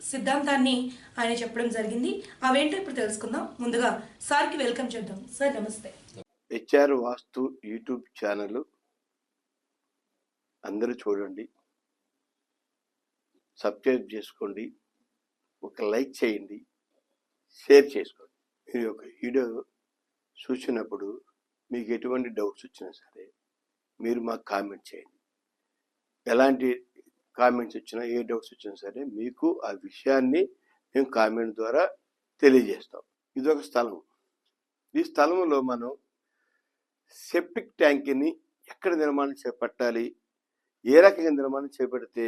సిద్ధాంతాన్ని ఆయన చెప్పడం జరిగింది. అవేంటో ఇప్పుడు తెలుసుకుందాం. ముందుగా సార్కి వెల్కమ్ చేద్దాం. సార్ నమస్తే. హెచ్ఆర్ వాస్తు యూట్యూబ్ ఛానల్ అందరూ చూడండి సబ్స్క్రైబ్ చేసుకోండి ఒక లైక్ చేయండి షేర్ చేసుకోండి. మీరు ఒక వీడియో చూసినప్పుడు మీకు ఎటువంటి డౌట్స్ వచ్చినా సరే మీరు మాకు కామెంట్ చేయండి. ఎలాంటి కామెంట్స్ వచ్చినా ఏ డౌట్స్ వచ్చినా సరే మీకు ఆ విషయాన్ని మేము కామెంట్ ద్వారా తెలియజేస్తాం. ఇది ఒక స్థలం ఈ స్థలంలో మనం సెప్టిక్ ట్యాంక్ని ఎక్కడ నిర్మాణం చేపట్టాలి? ఏ రకంగా నిర్మాణం చేపడితే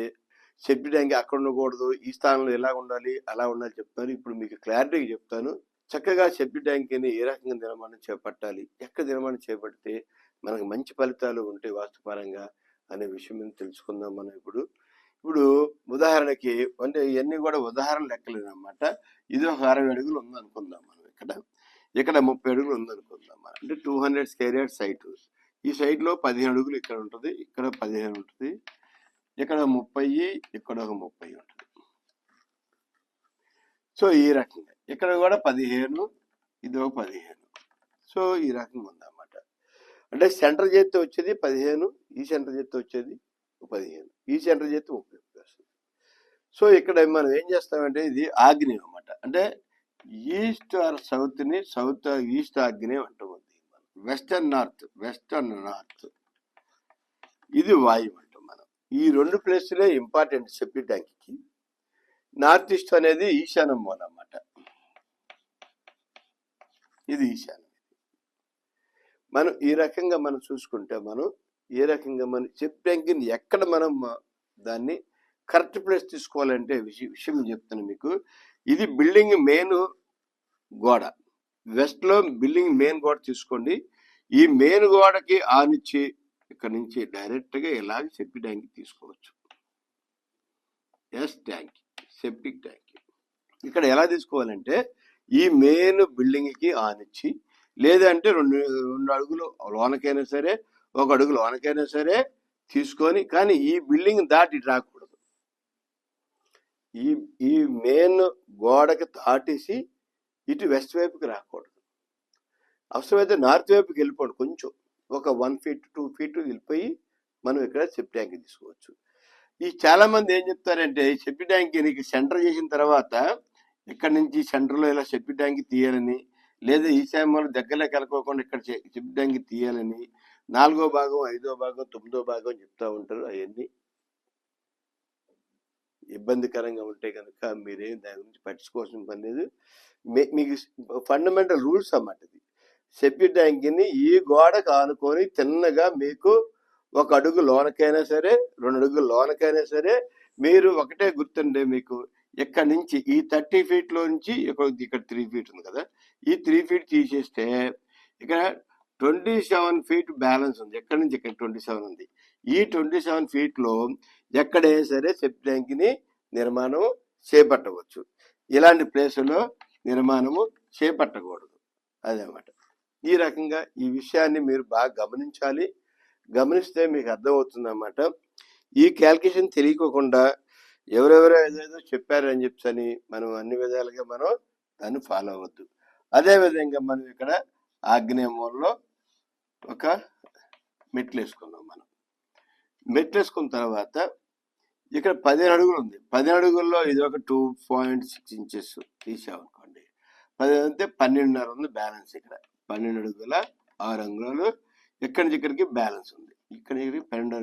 సెప్టిక్ ట్యాంక్ అక్కడ ఉండకూడదు ఈ స్థానంలో ఎలా ఉండాలి అలా ఉండాలి చెప్తాను ఇప్పుడు మీకు క్లారిటీగా చెప్తాను. చక్కగా సెప్టిక్ ట్యాంక్ని ఏ రకంగా నిర్మాణం చేపట్టాలి ఎక్కడ నిర్మాణం చేపడితే మనకు మంచి ఫలితాలు ఉంటాయి వాస్తుపరంగా అనే విషయం తెలుసుకుందాం మనం ఇప్పుడు. ఇప్పుడు ఉదాహరణకి అంటే ఇవన్నీ కూడా ఉదాహరణ లెక్కలేదు అనమాట ఇది ఒక అరవై అడుగులు ఉందనుకుందాం మనం ఇక్కడ. ఇక్కడ ముప్పై అడుగులు ఉందనుకుందాం మనం. అంటే two hundred square yard site. ఈ సైట్లో పదిహేను అడుగులు ఇక్కడ ఉంటుంది ఇక్కడ పదిహేను ఉంటుంది ఇక్కడ ముప్పై ఇక్కడ ఒక ముప్పై ఉంటుంది. సో ఈ రకంగా. ఇక్కడ కూడా పదిహేను ఇది ఒక పదిహేను. సో ఈ రకంగా ఉందన్నమాట. అంటే సెంటర్ చేస్తే వచ్చేది పదిహేను ఈ సెంటర్ చేస్తే వచ్చేది పదిహేను. ఈ సెంటర్ చేస్తే ముప్పై వస్తుంది సో ఇక్కడ మనం ఏం చేస్తామంటే ఇది ఆగ్నేయం అనమాట అంటే ఈస్ట్ ఆర్ సౌత్ని సౌత్ ఈస్ట్ ఆగ్నేయం అంటాం వెస్టర్న్ నార్త్ వెస్టర్న్ నార్త్. ఇది వాయువు అంటాం మనం. ఈ రెండు ప్లేసులే ఇంపార్టెంట్ చెప్పడానికి నార్త్ ఈస్ట్ అనేది ఈశాన్యం మూల అన్నమాట. ఇది ఈశాన్యం. మనం ఈ రకంగా మనం చూసుకుంటే మనం ఏ రకంగా మనం చెప్పడానికి ఎక్కడ మనం దాన్ని కరెక్ట్ ప్లేస్ తీసుకోవాలంటే విషయం విషయం చెప్తాను మీకు. ఇది బిల్డింగ్ మెయిన్ గోడ. వెస్ట్లో బిల్డింగ్ మెయిన్ గోడ తీసుకోండి. ఈ మెయిన్ గోడకి ఆనిచ్చి ఇక్కడ నుంచి డైరెక్ట్గా ఇలాగ సెప్టిక్ ట్యాంక్ తీసుకోవచ్చు. Yes tank septic tank. ఇక్కడ ఎలా తీసుకోవాలంటే ఈ మెయిన్ బిల్డింగ్కి ఆనిచ్చి లేదంటే రెండు రెండు అడుగులు లోనకైనా సరే ఒక అడుగు లోనకైనా సరే తీసుకొని కానీ ఈ బిల్డింగ్ దాటి రాకూడదు. ఈ ఈ మెయిన్ గోడకి దాటేసి ఇటు వెస్ట్ వైపుకి రాకూడదు. అవసరమైతే నార్త్ వైపుకి వెళ్ళిపోండి కొంచెం. ఒక వన్ ఫీట్ టూ ఫీట్ వెళ్ళిపోయి మనం ఇక్కడ సెప్టి ట్యాంక్ తీసుకోవచ్చు. ఈ చాలా మంది ఏం చెప్తారంటే ఈ సెప్టి ట్యాంక్ నీకు సెంటర్ చేసిన తర్వాత ఇక్కడ నుంచి సెంటర్లో ఇలా సెప్టి ట్యాంక్ తీయాలని లేదా ఈ సమయంలో దగ్గరలోకి వెళ్ళకోకుండా ఇక్కడ సె- ట్యాంక్ తీయాలని నాలుగో భాగం ఐదో భాగం తొమ్మిదో భాగం చెప్తా ఉంటారు అవన్నీ. ఇబ్బందికరంగా ఉంటే కనుక మీరేం దాని గురించి పట్టించుకోవాల్సిన పని లేదు. మీ- మీకు ఫండమెంటల్ రూల్స్ అన్నమాట ఇది సెప్యూ ట్యాంక్ని ఈ గోడకు ఆనుకొని తిన్నగా మీకు ఒక అడుగు లోనకైనా సరే రెండు అడుగులు లోనకైనా సరే మీరు ఒకటే గుర్తుండే మీకు ఇక్కడ నుంచి ఈ థర్టీ ఫీట్లో నుంచి ఇక్కడ ఇక్కడ త్రీ ఫీట్ ఉంది కదా ఈ త్రీ ఫీట్ తీసేస్తే ఇక్కడ ట్వంటీ సెవెన్ ఫీట్ బ్యాలెన్స్ ఉంది. ఎక్కడి నుంచి? ఇక్కడ ట్వంటీ సెవెన్ ఉంది. ఈ ట్వంటీ సెవెన్ ఫీట్లో ఎక్కడే ఎక్కడైనా సరే సెప్ ట్యాంక్ని నిర్మాణం చేపట్టవచ్చు. ఇలాంటి ప్లేసులో నిర్మాణము చేపట్టకూడదు. అదేమాట ఈ రకంగా ఈ విషయాన్ని మీరు బాగా గమనించాలి. గమనిస్తే మీకు అర్థమవుతుందన్నమాట. ఈ క్యాల్కులేషన్ తెలియకోకుండా ఎవరెవరో ఏదేదో చెప్పారని చెప్పని మనం అన్ని విధాలుగా మనం దాన్ని ఫాలో అవ్వద్దు. అదేవిధంగా మనం ఇక్కడ ఆగ్నేయ మూలలో ఒక మెట్లు వేసుకున్నాం మనం. మెట్లు వేసుకున్న తర్వాత ఇక్కడ పదిహేను అడుగులు ఉంది. పదిహేను అడుగుల్లో ఇది ఒక టూ పాయింట్ సిక్స్ ఇంచెస్ తీసామనుకోండి. పదిహేను అంటే పన్నెండున్నర ఉంది బ్యాలెన్స్ ఇక్కడ. పన్నెండు అడుగుల ఆరు అంగుళాలు. ఇక్కడి నుంచి ఇక్కడికి బ్యాలెన్స్ ఉంది. ఇక్కడ నుంచి పన్నెండు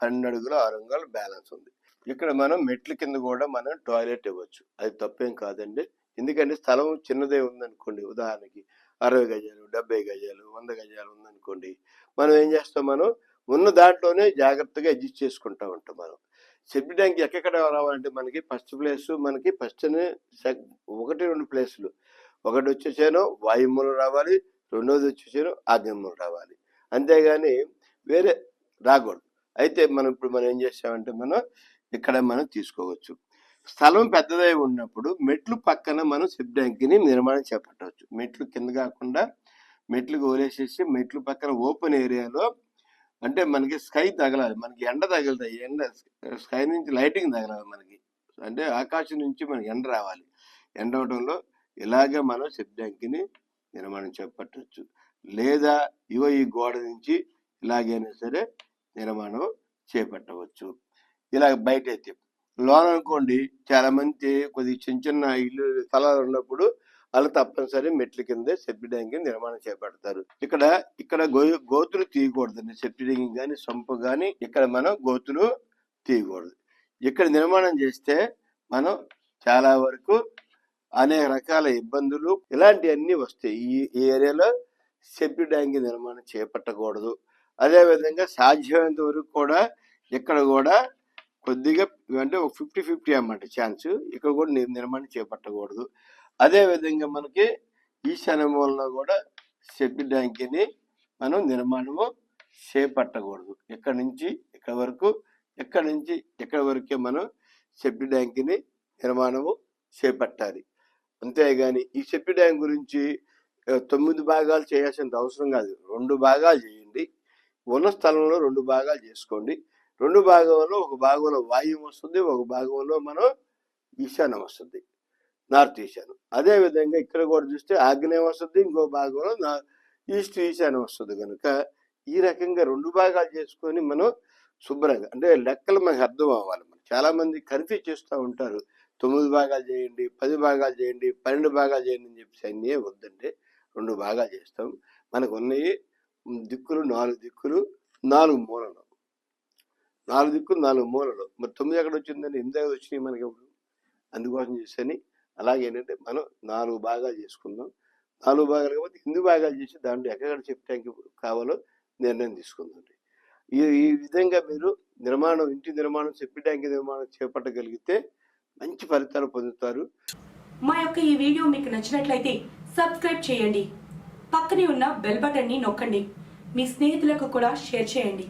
పన్నెండు అడుగుల ఆరు అంగుళాలు బ్యాలెన్స్ ఉంది. ఇక్కడ మనం మెట్ల కింద కూడా మనం టాయిలెట్ ఇవ్వచ్చు. అది తప్పేం కాదండి. ఎందుకంటే స్థలం చిన్నదే ఉందనుకోండి ఉదాహరణకి. అరవై గజాలు డెబ్బై గజాలు వంద గజాలు ఉందనుకోండి మనం ఏం చేస్తాం మనం? ఉన్న దాంట్లోనే జాగ్రత్తగా అడ్జస్ట్ చేసుకుంటా ఉంటాం మనం. సెప్టి ట్యాంక్ ఎక్కడ రావాలంటే మనకి ఫస్ట్ ప్లేస్ మనకి ఫస్ట్ ఒకటి రెండు ప్లేసులు. ఒకటి వచ్చేసాను వాయుమూలం రావాలి రెండోది వచ్చేసాను ఆగమనం రావాలి. అంతేగాని వేరే రాకూడదు. అయితే మనం ఇప్పుడు మనం ఏం చేస్తామంటే మనం ఇక్కడ మనం తీసుకోవచ్చు. స్థలం పెద్దదై ఉన్నప్పుడు మెట్లు పక్కన మనం సెప్ ట్యాంక్ని నిర్మాణం చేపట్టవచ్చు. మెట్లు కింద కాకుండా మెట్లు వదిలేసేసి మెట్లు పక్కన ఓపెన్ ఏరియాలో అంటే మనకి స్కై తగలాలి. మనకి ఎండ తగులుతాయి ఎండ స్కై నుంచి లైటింగ్ తగలాలి మనకి. అంటే ఆకాశం నుంచి మనకి ఎండ రావాలి. ఎండ అవడంలో ఇలాగే మనం సెప్ ట్యాంక్ని నిర్మాణం చేపట్టవచ్చు. లేదా ఇవో ఈ గోడ నుంచి ఇలాగైనా సరే నిర్మాణం చేపట్టవచ్చు. ఇలా బయట అయితే లోన్ అనుకోండి చాలా మంది కొద్ది చిన్న చిన్న ఇల్లు స్థలాలు ఉన్నప్పుడు వాళ్ళు తప్పనిసరి మెట్ల కింద సెప్టి ట్యాంక్ నిర్మాణం చేపడతారు. ఇక్కడ ఇక్కడ గో గోతులు తీయకూడదండి. సెప్టి ట్యాంక్ కానీ సొంపు కానీ ఇక్కడ మనం గోతులు తీయకూడదు. ఇక్కడ నిర్మాణం చేస్తే మనం చాలా వరకు అనేక రకాల ఇబ్బందులు ఇలాంటివన్నీ వస్తాయి. ఈ ఈ ఏరియాలో సెప్టి ట్యాంక్ నిర్మాణం చేపట్టకూడదు. అదేవిధంగా సాధ్యమైనంత వరకు కూడా ఇక్కడ కూడా కొద్దిగా అంటే ఒక ఫిఫ్టీ ఫిఫ్టీ అన్నమాట ఛాన్స్ ఇక్కడ కూడా నిర్మాణం చేపట్టకూడదు. అదే విధంగా మనకి ఈశాన్య మూలలో కూడా సెప్టి ట్యాంకీని మనం నిర్మాణము చేపట్టకూడదు. ఇక్కడ నుంచి ఇక్కడ వరకు ఎక్కడి నుంచి ఎక్కడ వరకే మనం సెప్టి ట్యాంక్ని నిర్మాణము చేపట్టాలి. అంతేగాని ఈ సెప్టి ట్యాంక్ గురించి తొమ్మిది భాగాలు చేయాల్సిన అవసరం కాదు. రెండు భాగాలు చేయండి. ఉన్న స్థలంలో రెండు భాగాలు చేసుకోండి. రెండు భాగంలో ఒక భాగంలో వాయువు వస్తుంది ఒక భాగంలో మనం ఈశాన్యం వస్తుంది నార్త్ ఈశాన్యం. అదే విధంగా ఇక్కడ కూడా చూస్తే ఆగ్నేయం వస్తుంది ఇంకో భాగంలో నా ఈస్ట్ ఈశాన్యం వస్తుంది కనుక ఈ రకంగా రెండు భాగాలు చేసుకొని మనం శుభ్రంగా అంటే లెక్కలు మనకు అర్థం అవ్వాలి. మనం చాలామంది కన్ఫ్యూజ్ చేస్తూ ఉంటారు తొమ్మిది భాగాలు చేయండి పది భాగాలు చేయండి పన్నెండు భాగాలు చేయండి అని చెప్పేసి అన్నీ వద్దండి రెండు భాగాలు చేస్తాం. మనకు ఉన్నాయి దిక్కులు నాలుగు దిక్కులు నాలుగు మూలలు. నాలుగు దిక్కులు నాలుగు మూలలు. మరి తొమ్మిది ఎక్కడ వచ్చిందని ఎనిమిది వచ్చినాయి మనకి ఇప్పుడు? అందుకోసం చేసని అలాగే ఏంటంటే మనం నాలుగు భాగాలు చేసుకుందాం. నాలుగు భాగాలు కాబట్టి ఎనిమిది భాగాలు చేసి దాంట్లో ఎక్కడ చెప్పడానికి కావాలో నిర్ణయం తీసుకుందాం. ఈ ఈ విధంగా మీరు నిర్మాణం ఇంటి నిర్మాణం చెప్పి ట్యాంక్ నిర్మాణం చేపట్టగలిగితే మంచి ఫలితాలు పొందుతారు. మా యొక్క ఈ వీడియో మీకు నచ్చినట్లయితే సబ్స్క్రైబ్ చేయండి. పక్కనే ఉన్న బెల్ బటన్ని నొక్కండి. మీ స్నేహితులకు కూడా షేర్ చేయండి.